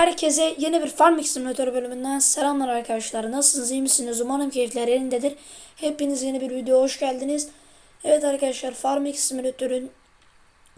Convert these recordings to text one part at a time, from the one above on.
Herkese yeni bir Farming Simulator bölümünden selamlar arkadaşlar. Nasılsınız, iyi misiniz? Umarım keyifler yerindedir. Hepiniz yeni bir videoya hoş geldiniz. Evet arkadaşlar Farming Simulator'ın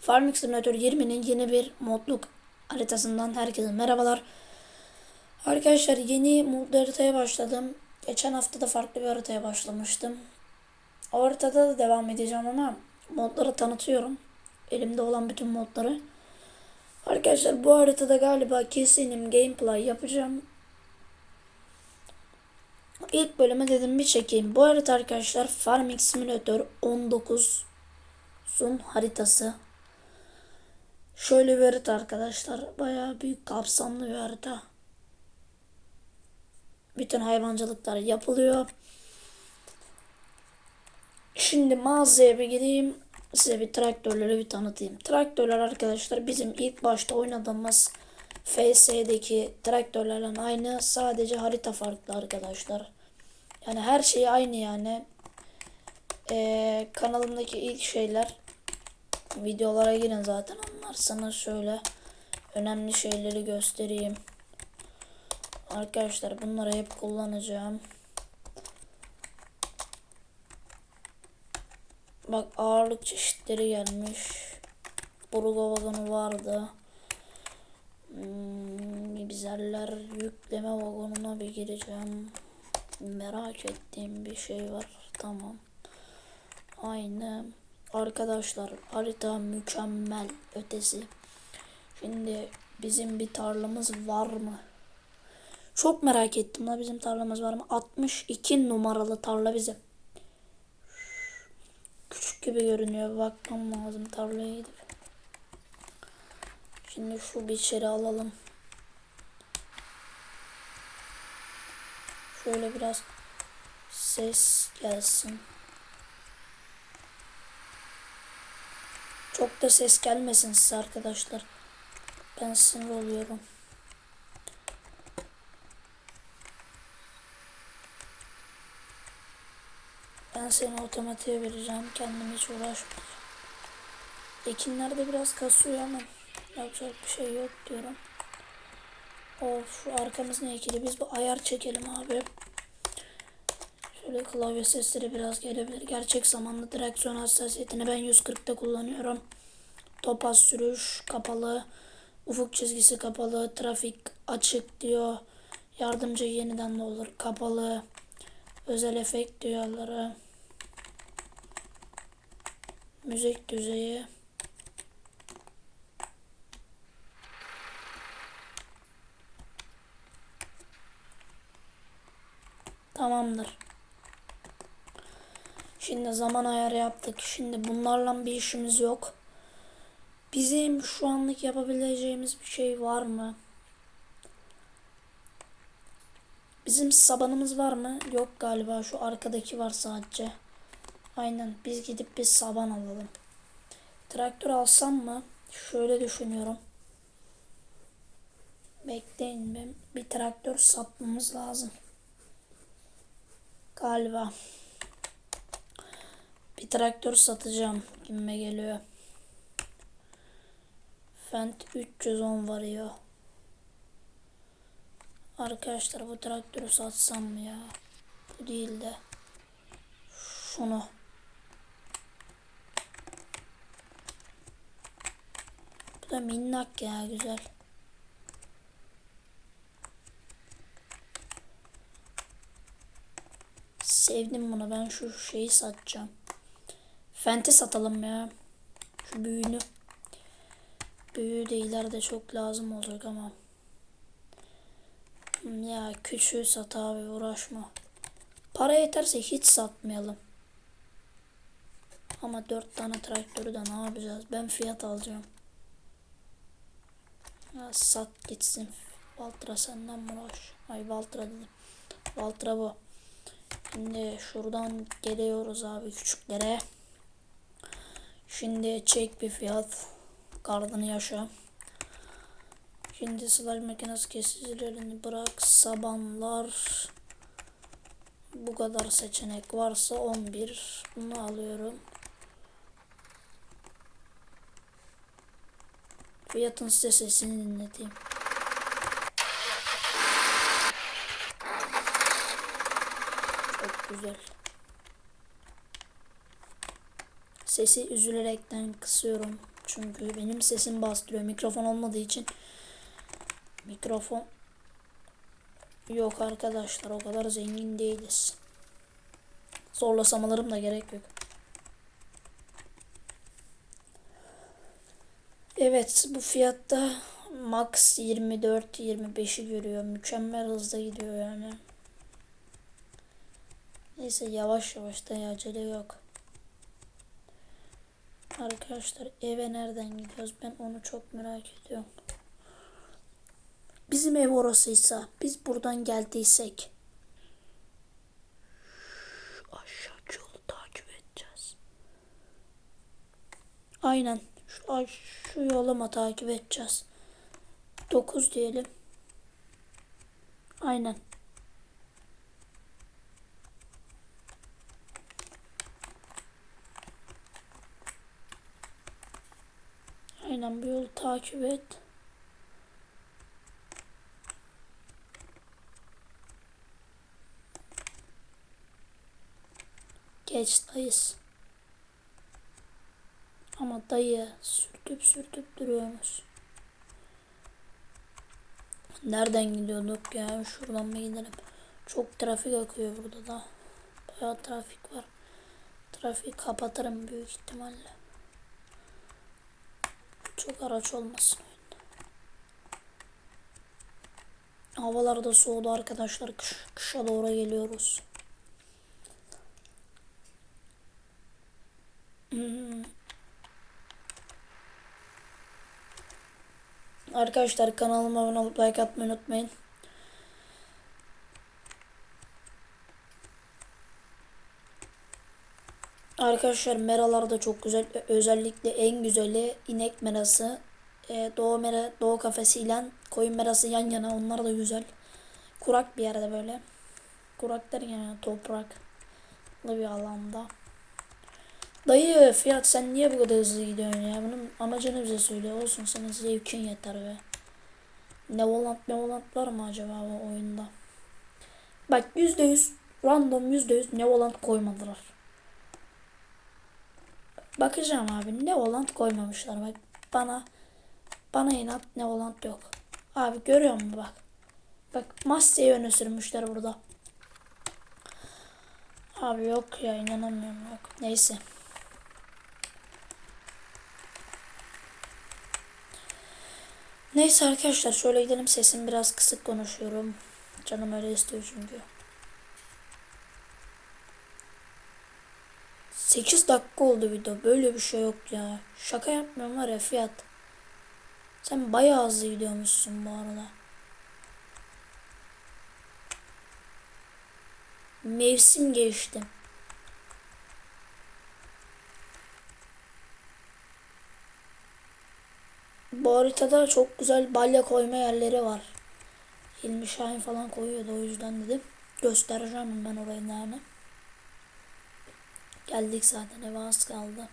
Farming Simulator 20'nin yeni bir modluk haritasından herkese merhabalar. Arkadaşlar yeni modlu haritaya başladım. Geçen hafta da farklı bir haritaya başlamıştım. O haritada da devam edeceğim ama modları tanıtıyorum. Elimde olan bütün modları. Arkadaşlar bu haritada galiba kesinim gameplay yapacağım. İlk bölüme dedim bir çekeyim. Bu harita arkadaşlar Farming Simulator 19'un haritası. Şöyle bir harita arkadaşlar. Bayağı büyük kapsamlı bir harita. Bütün hayvancılıklar yapılıyor. Şimdi mağazaya bir gideyim. Size bir traktörleri bir tanıtayım. Traktörler arkadaşlar bizim ilk başta oynadığımız FS'deki traktörlerle aynı. Sadece harita farklı arkadaşlar. Yani her şey aynı yani. Ee, kanalımdaki ilk şeyler videolara girin zaten anlarsanız şöyle önemli şeyleri göstereyim. Arkadaşlar bunları hep kullanacağım. Bak ağırlık çeşitleri gelmiş. Burgo vagonu vardı. Hmm, bizerler yükleme vagonuna bir gireceğim. Merak ettiğim bir şey var. Tamam. Aynı. Arkadaşlar harita mükemmel ötesi. Şimdi bizim bir tarlamız var mı? Çok merak ettim la bizim tarlamız var mı? 62 numaralı tarla bizim küçük gibi görünüyor. Bakmam lazım tarlaya gidip. Şimdi şu bir içeri alalım. Şöyle biraz ses gelsin. Çok da ses gelmesin size arkadaşlar. Ben sinir oluyorum. Seni otomatiğe vereceğim. Kendim hiç uğraşmayacağım. Ekinlerde biraz kasıyor ama yapacak bir şey yok diyorum. Of şu arkamız ne ekili. Biz bu ayar çekelim abi. Şöyle klavye sesleri biraz gelebilir. Gerçek zamanlı direksiyon hassasiyetini ben 140'ta kullanıyorum. Topaz sürüş kapalı. Ufuk çizgisi kapalı. Trafik açık diyor. Yardımcı yeniden ne olur kapalı. Özel efekt duyarları. Müzik düzeyi. Tamamdır. Şimdi zaman ayarı yaptık. Şimdi bunlarla bir işimiz yok. Bizim şu anlık yapabileceğimiz bir şey var mı? Bizim sabanımız var mı? Yok galiba. Şu arkadaki var sadece. Aynen. Biz gidip bir saban alalım. Traktör alsam mı? Şöyle düşünüyorum. Bekleyin ben bir traktör satmamız lazım. Galiba. Bir traktör satacağım. Kime geliyor. Fent 310 varıyor. Arkadaşlar bu traktörü satsam mı ya? Bu değil de. Şunu. Da minnak ya güzel. Sevdim bunu. Ben şu şeyi satacağım. Fente satalım ya. Şu büyüğünü. Büyüğü de ileride çok lazım olacak ama. Ya küçüğü sat abi uğraşma. Para yeterse hiç satmayalım. Ama dört tane traktörü de ne yapacağız? Ben fiyat alacağım. Ya sat gitsin. Valtra senden mi uğraş? Ay Valtra dedim. Valtra bu. Şimdi şuradan geliyoruz abi küçüklere. Şimdi çek bir fiyat. Kardını yaşa. Şimdi slime makinesi kesicilerini bırak. Sabanlar. Bu kadar seçenek varsa 11. Bunu alıyorum. Ve yatın size sesini dinleteyim. Çok güzel. Sesi üzülerekten kısıyorum. Çünkü benim sesim bastırıyor. Mikrofon olmadığı için mikrofon yok arkadaşlar. O kadar zengin değiliz. Zorlasamalarım da gerek yok. Evet bu fiyatta max 24-25'i görüyor. Mükemmel hızda gidiyor yani. Neyse yavaş yavaş da ya, acele yok. Arkadaşlar eve nereden gidiyoruz? Ben onu çok merak ediyorum. Bizim ev orasıysa biz buradan geldiysek aşağı yolu takip edeceğiz. Aynen. Ay- şu yolu mu takip edeceğiz? 9 diyelim. Aynen. Aynen bu yolu takip et. Geç dayız. Ama dayı sürtüp sürtüp duruyoruz. Nereden gidiyorduk ya? Şuradan mı gidelim? Çok trafik akıyor burada da. Bayağı trafik var. Trafiği kapatırım büyük ihtimalle. Çok araç olmasın oyunda. Havalar da soğudu arkadaşlar. Kış, kışa doğru geliyoruz. Hmm. Arkadaşlar kanalıma abone olup like atmayı unutmayın. Arkadaşlar meralar da çok güzel. Özellikle en güzeli inek merası. Ee, doğu mera, doğu kafesiyle koyun merası yan yana. Onlar da güzel. Kurak bir yerde böyle. Kurak derken yani topraklı bir alanda. Dayı Fiyat sen niye bu kadar hızlı gidiyorsun ya? Bunun amacını bize söyle. Olsun senin zevkin yeter be. Nevolant Nevolant var mı acaba bu oyunda? Bak %100 random %100 Nevolant koymadılar. Bakacağım abi Nevolant koymamışlar bak. Bana bana inat Nevolant yok. Abi görüyor musun bak. Bak Maste'yi öne sürmüşler burada. Abi yok ya inanamıyorum yok. Neyse. Neyse arkadaşlar şöyle gidelim sesim biraz kısık konuşuyorum. Canım öyle istiyor çünkü. 8 dakika oldu video. Böyle bir şey yok ya. Şaka yapmıyorum var ya fiyat. Sen bayağı hızlı gidiyormuşsun bu arada. Mevsim geçti. Bu haritada çok güzel balya koyma yerleri var. Hilmi Şahin falan koyuyordu o yüzden dedim. Göstereceğim ben orayı yani. Geldik zaten eve az kaldı.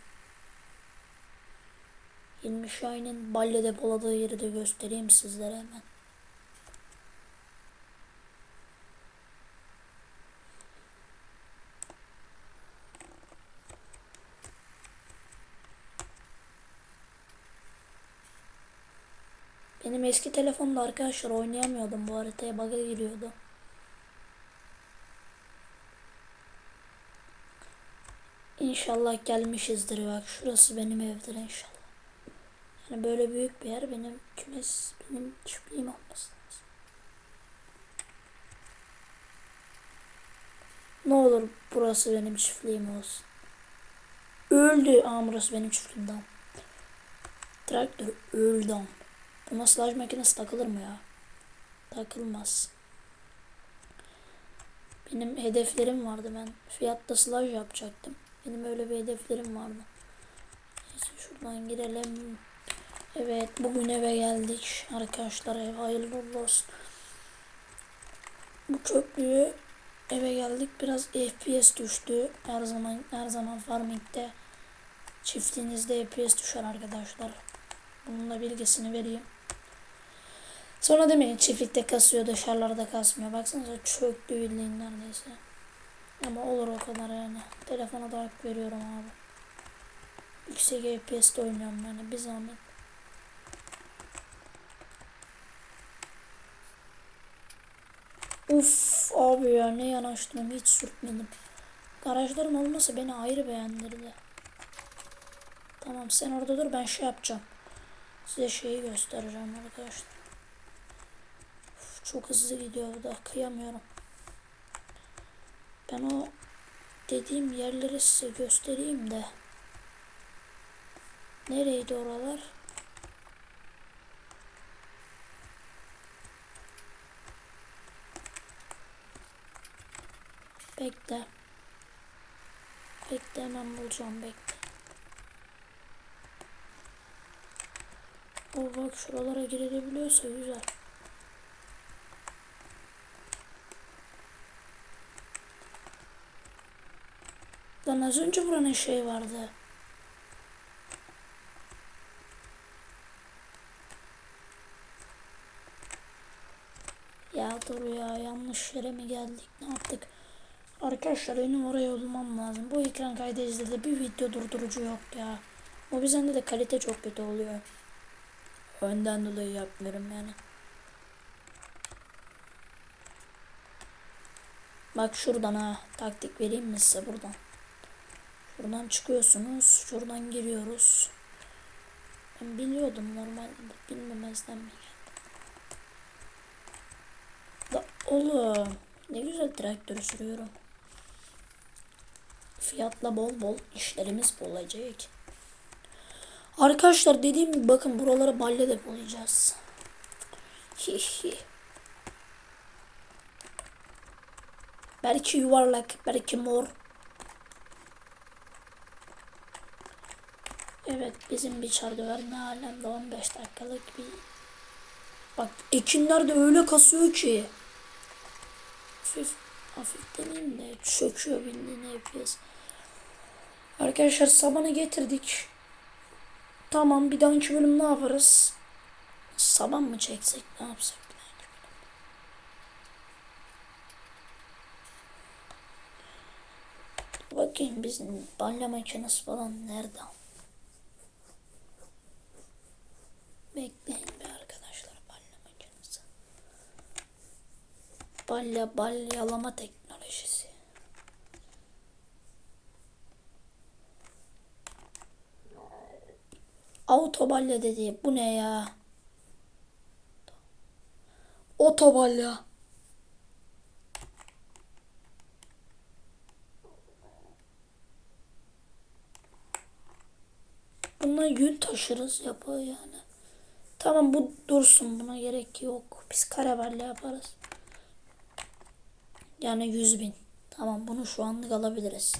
Hilmi Şahin'in balya depoladığı yeri de göstereyim sizlere hemen. Benim eski telefonda arkadaşlar oynayamıyordum bu haritaya bug'a giriyordu. İnşallah gelmişizdir bak şurası benim evdir inşallah. Yani böyle büyük bir yer benim kümes benim çiftliğim olması lazım. Ne olur burası benim çiftliğim olsun. Öldü. Aa burası benim çiftliğimden. Traktör öldü. Buna slaj makinesi takılır mı ya? Takılmaz. Benim hedeflerim vardı ben. Fiyatta slaj yapacaktım. Benim öyle bir hedeflerim vardı. Neyse şuradan girelim. Evet bugün eve geldik. Arkadaşlar ev hayırlı olsun. Bu köprüyü eve geldik. Biraz FPS düştü. Her zaman her zaman farming'de çiftliğinizde FPS düşer arkadaşlar. Bunun da bilgisini vereyim. Sonra demeyin çiftlikte kasıyor dışarılarda kasmıyor. Baksanıza çöktü bildiğin neredeyse. Ama olur o kadar yani. Telefona da hak veriyorum abi. Yüksek FPS'te oynuyorum yani bir zahmet. Uf abi ya ne yanaştım hiç sürtmedim. Garajların olması beni ayrı beğendirdi. Tamam sen orada dur ben şey yapacağım. Size şeyi göstereceğim arkadaşlar. Çok hızlı gidiyor bu da kıyamıyorum. Ben o dediğim yerleri size göstereyim de. Nereydi oralar? Bekle. Bekle hemen bulacağım bekle. O bak şuralara girilebiliyorsa güzel. Lan az önce buranın şey vardı. Ya dur ya yanlış yere mi geldik ne yaptık? Arkadaşlar benim oraya olmam lazım. Bu ekran kaydı izledi bir video durdurucu yok ya. O bizden de kalite çok kötü oluyor. Önden dolayı yapmıyorum yani. Bak şuradan ha taktik vereyim mi size buradan. Şuradan çıkıyorsunuz. Şuradan giriyoruz. Ben biliyordum normalde. Bilmemezden mi? Da oğlum ne güzel traktörü sürüyorum. Fiyatla bol bol işlerimiz olacak. Arkadaşlar dediğim gibi bakın buralara balya depolayacağız. Hihi. belki yuvarlak, belki mor. Evet bizim bir çardıver ne alemde 15 dakikalık bir Bak ekinler de öyle kasıyor ki. Hafif, hafif demeyeyim de çöküyor bildiğin yapıyoruz. Arkadaşlar sabanı getirdik. Tamam bir dahaki bölüm ne yaparız? Saban mı çeksek ne yapsak? Bakayım bizim balya makinesi falan nerede? Bekleyin bir arkadaşlar balya makinesi. Balya balyalama teknolojisi. Autobalya dedi. Bu ne ya? Otobalya. Bununla yün taşırız yapı yani. Tamam bu dursun buna gerek yok. Biz karabalya yaparız. Yani 100 bin. Tamam bunu şu anlık alabiliriz.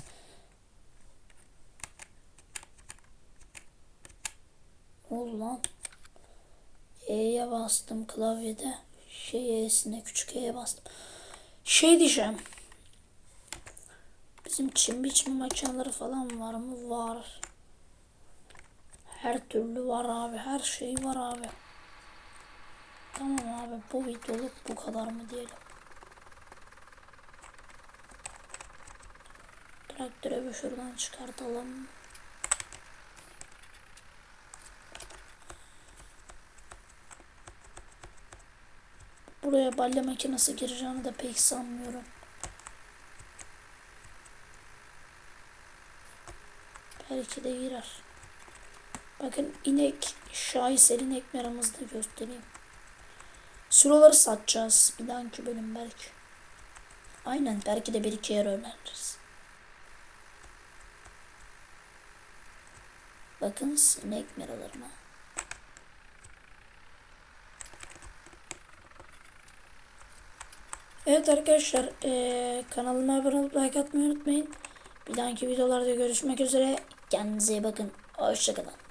Oldu lan. E'ye bastım klavyede. Şey E'sine küçük E'ye bastım. Şey diyeceğim. Bizim çim biçme makineleri falan var mı? Var. Her türlü var abi. Her şey var abi. Tamam abi bu videoluk bu kadar mı diyelim. Traktörü bir şuradan çıkartalım. Buraya balya makinesi gireceğini de pek sanmıyorum. Belki de girer. Bakın inek, şaheser inek meramızı da göstereyim. Sıraları satacağız bir dahaki bölüm belki. Aynen belki de bir iki yer öğreniriz. Bakın sinek meralarına. Evet arkadaşlar ee, kanalıma abone olup like atmayı unutmayın. Bir dahaki videolarda görüşmek üzere. Kendinize iyi bakın. Hoşçakalın.